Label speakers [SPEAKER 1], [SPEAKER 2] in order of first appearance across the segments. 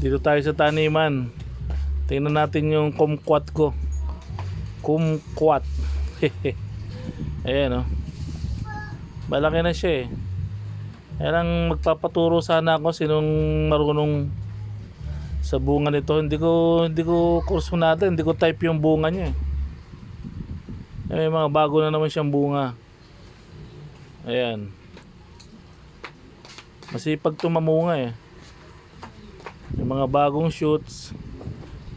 [SPEAKER 1] Dito tayo sa taniman. Tingnan natin yung kumquat ko. Kumquat. Ayan oh. Malaki na siya eh. Kaya lang magpapaturo sana ako sinong marunong sa bunga nito. Hindi ko hindi ko kursunada, hindi ko type yung bunga niya. Eh, May mga bago na naman siyang bunga. Ayan. Masipag tumamunga eh. Mga bagong shoots.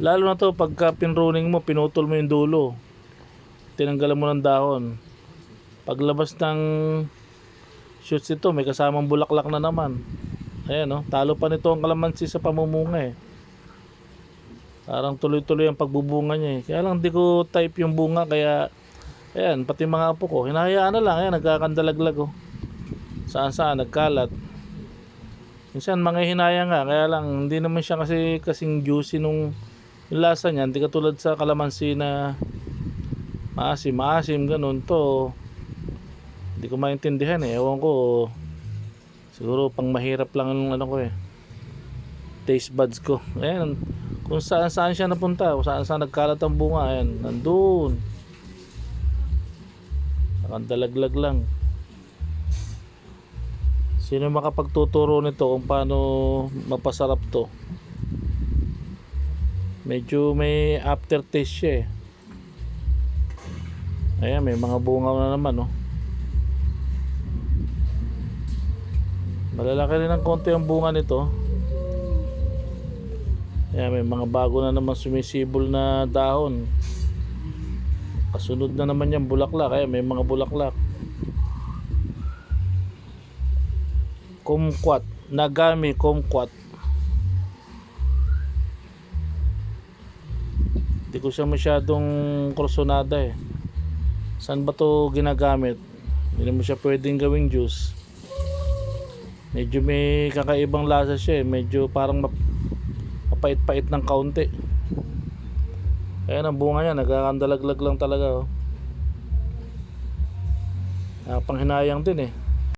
[SPEAKER 1] Lalo na to pagka pinruning mo, pinutol mo yung dulo. Tinanggalan mo ng dahon. Paglabas ng shoots ito, may kasamang bulaklak na naman. Ayan no, talo pa nito ang kalamansi sa pamumunga eh. Parang tuloy-tuloy ang pagbubunga niya eh. Kaya lang di ko type yung bunga kaya ayan, pati mga apo ko, hinahayaan na lang, ayan, nagkakandalaglag oh. Saan saan, nagkalat. Minsan mga hinaya nga, kaya lang hindi naman siya kasi kasing juicy nung lasa niya, hindi katulad sa kalamansi na maasim, maasim, ganun to. Hindi ko maintindihan eh, ewan ko. Siguro pang mahirap lang ang ano ko eh. Taste buds ko. Ayan, kung saan saan siya napunta, kung saan saan nagkalat ang bunga, ayan, nandun. Nakandalaglag lang. Sino makapagtuturo nito kung paano mapasarap to? Medyo may aftertaste siya eh. Ayan, may mga bunga na naman oh. Malalaki rin ng konti ang bunga nito. Ayan, may mga bago na naman sumisibol na dahon. Kasunod na naman yan bulaklak. Ayan, may mga bulaklak. Kumquat. Nagami kumquat. Hindi ko siya masyadong kursonada eh. Saan ba to ginagamit? Hindi mo siya pwedeng gawing juice. Medyo may kakaibang lasa siya eh. Medyo parang map- mapait-pait ng kaunti. Ayan ang bunga niya. Nagkakandalaglag lang talaga oh. Panghinayang din eh